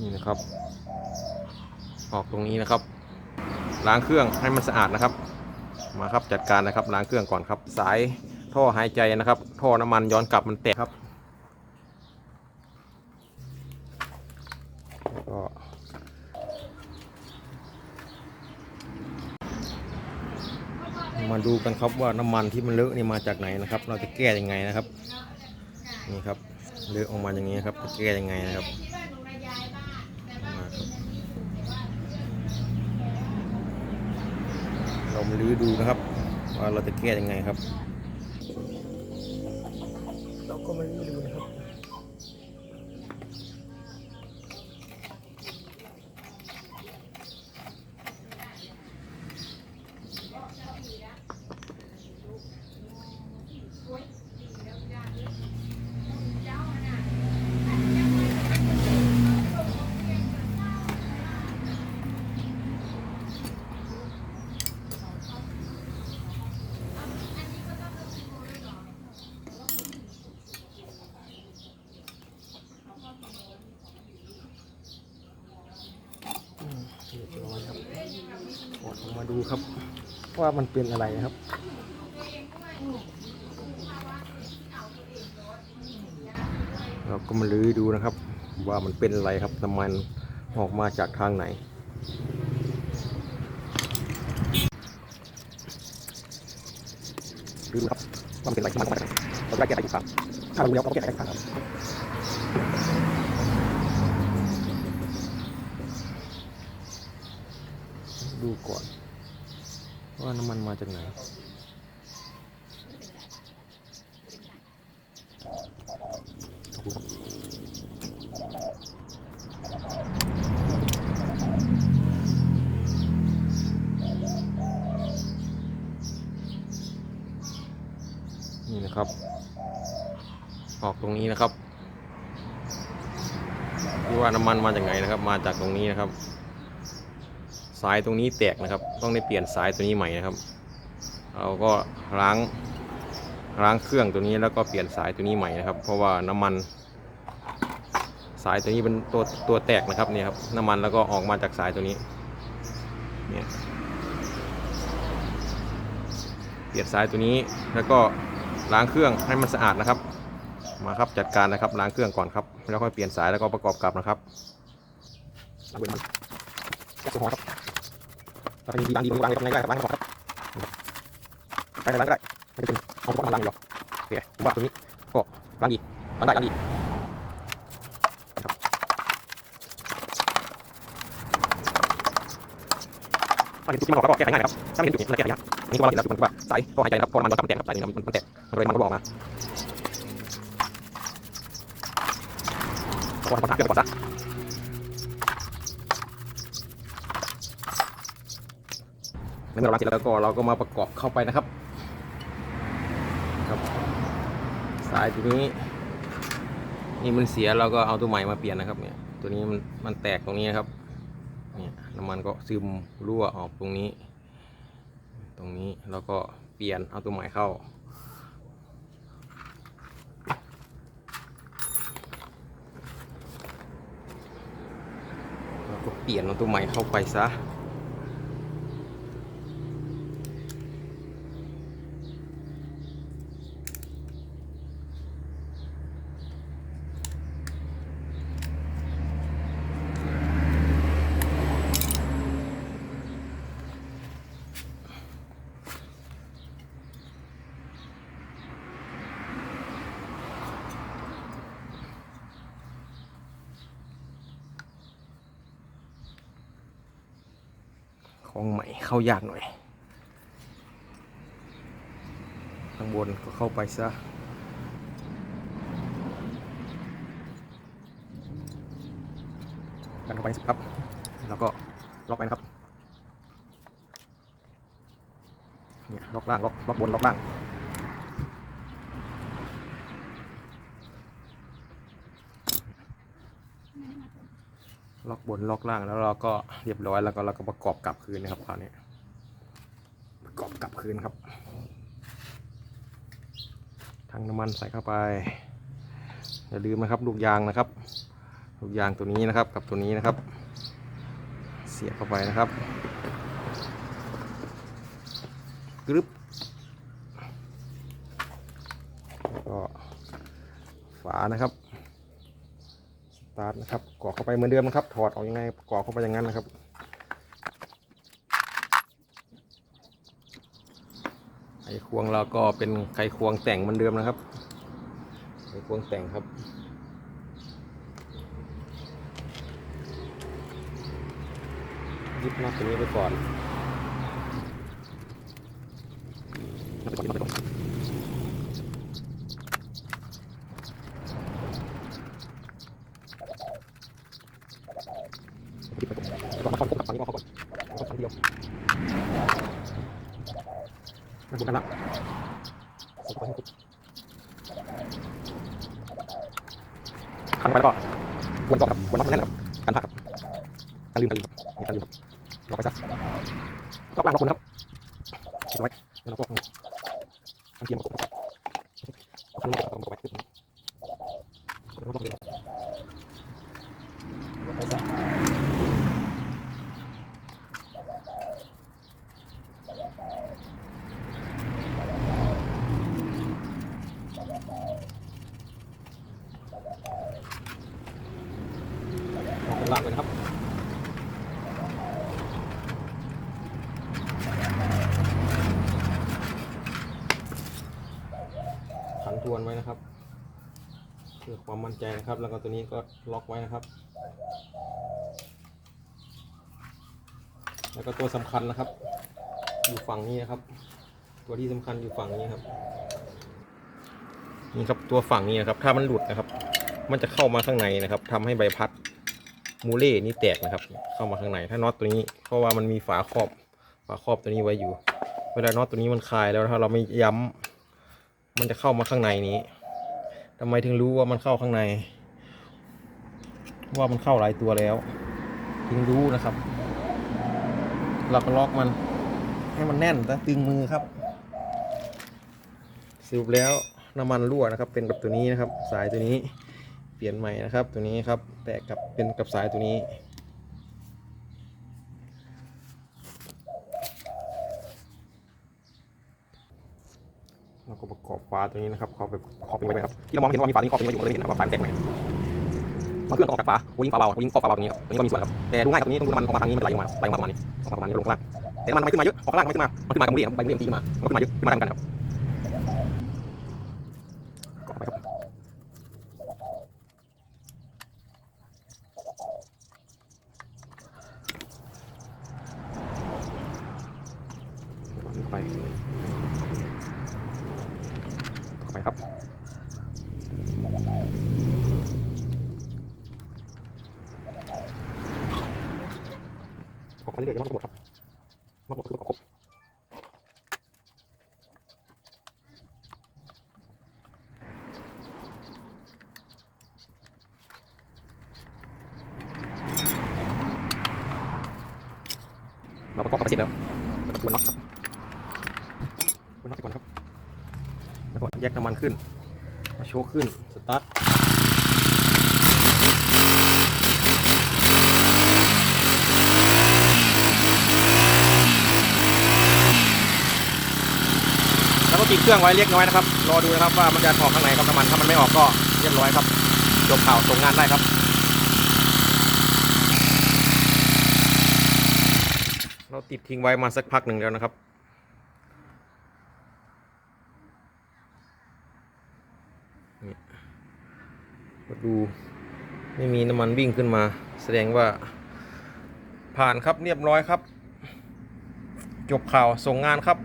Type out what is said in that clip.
นี่นะครับ ออกตรงนี้นะครับ ล้างเครื่องให้มันสะอาดนะครับ มาครับจัดการนะครับล้างเครื่องก่อนครับ สายท่อหายใจนะครับ ท่อน้ำมันย้อนกลับมันแตกครับก็มาดูกันครับว่าน้ำมันที่มันเลอะนี่มาจากไหนนะครับ เราจะแก้ยังไงนะครับ นี่ครับเลอะออกมาอย่างนี้ครับจะแก้ยังไงนะครับมาครับ เรามาลื้อดูนะครับ ว่าเราจะแก้ยังไงครับ เราก็มาลื้อดูนะครับ อืมเรียบร้อยครับถอดออก มาดูครับ ว่ามันเป็นอะไรครับเราก็มาลื้อดูนะครับ ว่ามันเป็นอะไรครับน้ำมันออกมาจากทางไหน ดูครับว่ามันเป็นอะไรที่มันออกมาจากไหนเราได้แก้ไขอีกครั้งถ้าเรารู้แล้วเราก็แก้ไขอีกครั้งครับดูก่อน ว่าน้ำมันมาจากไหนนี่นะครับ ออกตรงนี้นะครับที่ว่าน้ำมันมาจากไหนนะครับ มาจากตรงนี้นะครับ สายตรงนี้แตกนะครับ ต้องได้เปลี่ยนสายตัวนี้ใหม่นะครับ เราก็ล้างล้างเครื่องตัวนี้แล้วก็เปลี่ยนสายตัวนี้ใหม่นะครับ เพราะว่าน้ำมัน สายตัวนี้เป็นตัวตัวแตกนะครับเนี่ยครับน้ำมันแล้วก็ออกมาจากสายตัวนี้เนี่ยเปลี่ยนสายตัวนี้แล้วก็ล้างเครื่องให้มันสะอาดนะครับ มาครับจัดการนะครับล้างเครื่องก่อนครับแล้วค่อยเปลี่ยนสายแล้วก็ประกอบกลับนะครับล้างเบอร์มันแก๊สโซฮอล์ครับ บางดีบางดีบางอะไรก็ได้บางก่อนครับใช้ในร้านก็ได้ไม่จำเป็นเอาอุปกรณ์มาล้างอยู่หรอกโอเคผมว่าตัวนี้ก็ล้างดีล้างได้ล้างดีนะครับถ้าเห็นจุดที่มันออกก็แก้ไขง่ายนะครับถ้าไม่เห็นจุดนี้มันจะแก้ไขยากอันนี้ก็เราเห็นแล้วคือมันว่าสายท่อหายใจนะครับท่อมันย้อนกลับมันแตกครับใสายนี้มันมันแตกมันเลยมันก็บอกมาก่อนก่อนเครื่องก่อนซะ ใน เมื่อเราล้างเสร็จแล้วก็เราก็มาประกอบเข้าไปนะครับ ครับ สายตัวนี้ นี่มันเสียเราก็เอาตัวใหม่มาเปลี่ยนนะครับ เนี่ย ตัวนี้มันมันแตกตรงนี้ครับ เนี่ยน้ำมันก็ซึมรั่วออกตรงนี้ ตรงนี้แล้วก็เปลี่ยนเอาตัวใหม่เข้าก็เปลี่ยนเอาตัวใหม่เข้าไปซะ ของใหม่เข้ายากหน่อยข้างบนก็เข้าไปซะกันเข้าไปสครับ แล้วก็ล็อกไปนะครับเนี่ยล็อกล่างล็อกล็อกบนล็อกล่าง ล็อกบนล็อกล่างแล้วเราก็เรียบร้อยแล้วก็เราก็ประกอบกลับคืนนะครับคราวนี้ประกอบกลับคืนครับทั้งน้ำมันใส่เข้าไปอย่าลืมนะครับลูกยางนะครับ ลูกยางตัวนี้นะครับกับตัวนี้นะครับ เสียบเข้าไปนะครับกรึบแล้วก็ฝานะครับาร์ทนะครับกรอกเข้าไปเหมือนเดิมนะครับ ถอดออกยังไงกรอกเข้าไปอย่างนั้นนะครับไขควงเราก็เป็นไขควงแต่งเหมือนเดิมนะครับไขควงแต่งครับยึดน็อตตัวนี้ไปก่อนน็อตไปก่อนน็อตไปก่อนยึดไปก่อนแล้วก็มาเข้ากับฝั่งนี้ก็เข้าก่อนเข้าฝั่งเดียว แล้วผมกันละส่งไปให้ปุ๊บขังไปแล้วก็วนต่อครับวนรอบแน่นครับกันผักครับกันลืมกันลืมนี่กันลืมครับล็อกไปซะล็อกล่างลอกบนครับเก็บไว้แล้วเราก็ตั้งเทียมประกบครับเอาขึ้นมาประกบไว้ขึ้นแล้วก็ล็อกเลยล็อกไปซะ ล็อกเป็นล่างเลยนะครับขันทวนไว้นะครับ เพื่อความมั่นใจนะครับ แล้วก็ตัวนี้ก็ล็อกไว้นะครับ แล้วก็ตัวสำคัญนะครับ อยู่ฝั่งนี้นะครับ ตัวที่สำคัญอยู่ฝั่งนี้ครับนี่ครับตัวฝั่งนี้นะครับ ถ้ามันหลุดนะครับ มันจะเข้ามาข้างในนะครับทำให้ใบพัด มูเล่นี้แตกนะครับ เข้ามาข้างในถ้าน็อตตัวนี้เพราะว่ามันมีฝาครอบฝาครอบตัวนี้ไว้อยู่ เวลาน็อตตัวนี้มันคลายแล้วถ้าเราไม่ย้ำมันจะเข้ามาข้างในนี้ทำไมถึงรู้ว่ามันเข้าข้างใน ว่ามันเข้าหลายตัวแล้ว ถึงรู้นะครับเราก็ล็อกมัน ให้มันแน่นแต่ตึงมือครับสรุปแล้วน้ำมันรั่วนะครับ เป็นกับตัวนี้นะครับ สายตัวนี้ ปลี่ยนใหม่นะครับ ตัวนี้ครับแตกกับเป็นกับสายตัวนี้ เราก็ประกอบฝาตัวนี้นะครับขอบไปขอบเป็นไว้ครับที่เรามองเห็นว่ามีฝานี้ขอบเป็นไว้อยู่เลยเห็นนะว่าฝาแตกไหมมันเคลื่อนออกจากฝาวิ่งฝาเบาวิ่งขอบฝาเบาตรงนี้ครับตรงนี้ก็มีส่วนครับแต่ดูง่ายกับตรงนี้ต้องดูมันออกมาทางนี้มันไหลออกมาไหลออกมาประมาณนี้ออกมาประมาณนี้ลงข้างล่างแต่มันไม่ขึ้นมาเยอะออกข้างล่างไม่ขึ้นมามันขึ้นมากับมือเดียวใบมือเดียวตีมามันขึ้นมาเยอะขึ้นมาทำกันครับกรอกไปครับเข้าไปเข้าไปครับ ออกมา เรื่อยๆมันก็หมดครับมันหมดคือประกบเราประกอบเข้าไปเสร็จแล้วแล้วก็ทวนน็อตครับทวนน็อตไปก่อนครับ แล้วก็แยกน้ำมันขึ้นมาโชว์ขึ้น สตาร์ท ติดเครื่องไว้เล็กน้อยนะครับ รอดูนะครับว่ามันจะออกข้างไหนครับน้ำมัน ถ้ามันไม่ออกก็เรียบร้อยครับจบข่าวส่งงานได้ครับเราติดทิ้งไว้มาสักพักหนึ่งแล้วนะครับ นี่มาดูไม่มีน้ำมันวิ่งขึ้นมา แสดงว่าผ่านครับเรียบร้อยครับ จบข่าวส่งงานครับ